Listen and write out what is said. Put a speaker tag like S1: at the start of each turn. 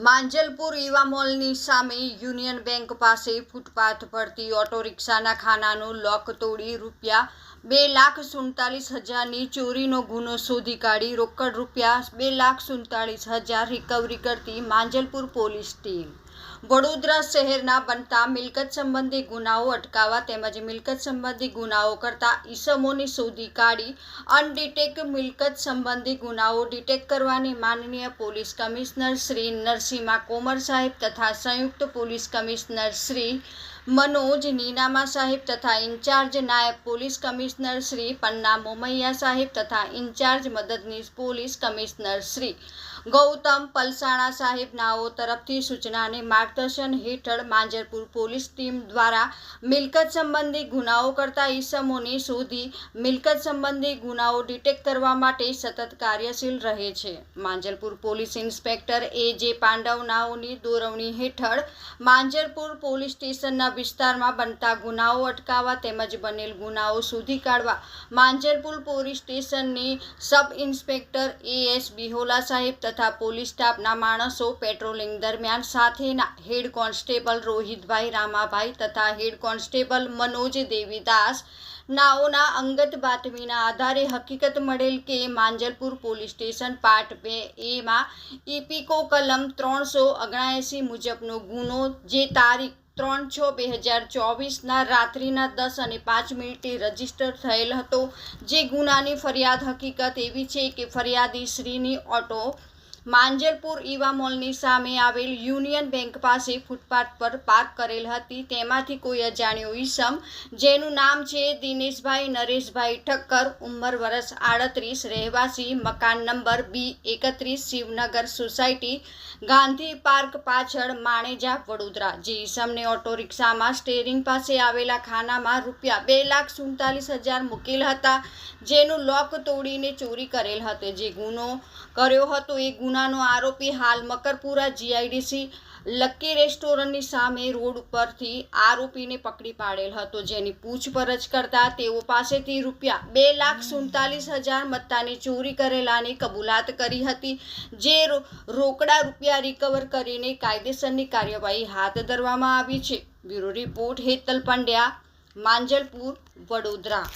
S1: Manjalpur Eva મોલની સામે union bank પાસે ફૂટપાથ પરથી ઓટો રિક્ષાના ખાનાનું લોક તોડી રૂપિયા બે લાખ સુડતાલીસ હજારની ચોરીનો ગુનો શોધી કાઢી રોકડ રૂપિયા બે લાખ સુડતાલીસ હજાર રિકવરી કરતી માંજલપુર પોલીસ ટીમ. વડોદરા શહેરના બનતા મિલકત સંબંધી ગુનાઓ અટકાવવા તેમજ મિલકત સંબંધી ગુનાઓ કરતા ઈસમોને શોધી કાઢી અનડિટેક મિલકત સંબંધી ગુનાઓ ડિટેક કરવાની માનનીય પોલીસ કમિશનર શ્રી નરસિંહા કોમર સાહેબ તથા સંયુક્ત પોલીસ કમિશનર શ્રી મનોજ, નીનામા સાહેબ તથા ઇન્ચાર્જ નાયબ પોલીસ કમિશનર શ્રી પન્ના મોમૈયા સાહેબ તથા ઇન્ચાર્જ મદદનીશ પોલીસ કમિશનર શ્રી ગૌતમ પલસાણા સાહેબ નાઓ તરફથી સૂચનાને માર્ગદર્શન હેઠળ માંજરપુર પોલીસ ટીમ દ્વારા મિલકત સંબંધી ગુનાઓ કરતા ઈસમોને શોધી મિલકત સંબંધી ગુનાઓ ડિટેક્ટ કરવા માટે સતત કાર્યશીલ રહે છે. માંજલપુર પોલીસ ઇન્સ્પેક્ટર એ જે પાંડવ નાઓની દોરવણી હેઠળ માંજરપુર પોલીસ સ્ટેશનના વિસ્તારમાં બનતા ગુનાઓ અટકાવવા તેમજ બનેલ ગુનાઓ શોધી કાઢવા માંજરપુર પોલીસ સ્ટેશનની સબ ઇન્સ્પેક્ટર એ એસ બિહોલા સાહેબ તથા પોલીસ સ્ટાફના માણસો પેટ્રોલિંગ દરમિયાન સાથેના હેડ કોન્સ્ટેબલ રોહિતભાઈ રામાભાઈ તથા હેડ કોન્સ્ટેબલ મનોજ દેવીદાસ નાઓના અંગત બાતમીના આધારે હકીકત મળેલ કે માંજલપુર પોલીસ સ્ટેશન પાર્ટ બે એમાં ઇપિકો કલમ ત્રણસો ઓગણએંસી મુજબનો ગુનો જે તારીખ ત્રણ છ બે હજાર ચોવીસના રાત્રિના દસ અને પાંચ મિનિટે રજિસ્ટર થયેલ હતો. જે ગુનાની ફરિયાદ હકીકત એવી છે કે ફરિયાદી શ્રીની ઓટો માંજરપુર ઈવા મોલની સામે આવેલ યુનિયન બેંક પાસે ફૂટપાથ પર પાર્ક કરેલ હતી. તેમાંથી કોઈ અજાણ્યો ઈસમ, જેનું નામ છે દિનેશભાઈ નરેશભાઈ ઠક્કર, ઉંમર વર્ષ આડત્રીસ, રહેવાસી, મકાન નંબર બી એકત્રીસ, શિવનગર સોસાયટી, ગાંધી પાર્ક પાછળ માણેજા, વડોદરા. જે ઈસમને ઓટો રિક્ષામાં સ્ટેરિંગ પાસે આવેલા ખાનામાં રૂપિયા બે લાખ સુડતાલીસ હજાર મૂકેલ હતા, જેનું લોક તોડીને ચોરી કરેલ હતો. જે ગુનો કર્યો હતો એ ગુનાનો આરોપી હાલ મકરપુરા જીઆઈડીસી લક્કી રેસ્ટોરન્ટની સામે રોડ ઉપરથી આરોપીને પકડી પાડેલ હતો. જેની પૂછપરછ કરતા તેઓ પાસેથી રૂપિયા બે લાખ સુડતાલીસ હજાર મત્તાની ચોરી કરેલાની કબૂલાત કરી હતી, જે રોકડા રૂપિયા રિકવર કરીને કાયદેસરની કાર્યવાહી હાથ ધરવામાં આવી છે. Bureau report Hetal Pandya, Manjalpur, Vadodara.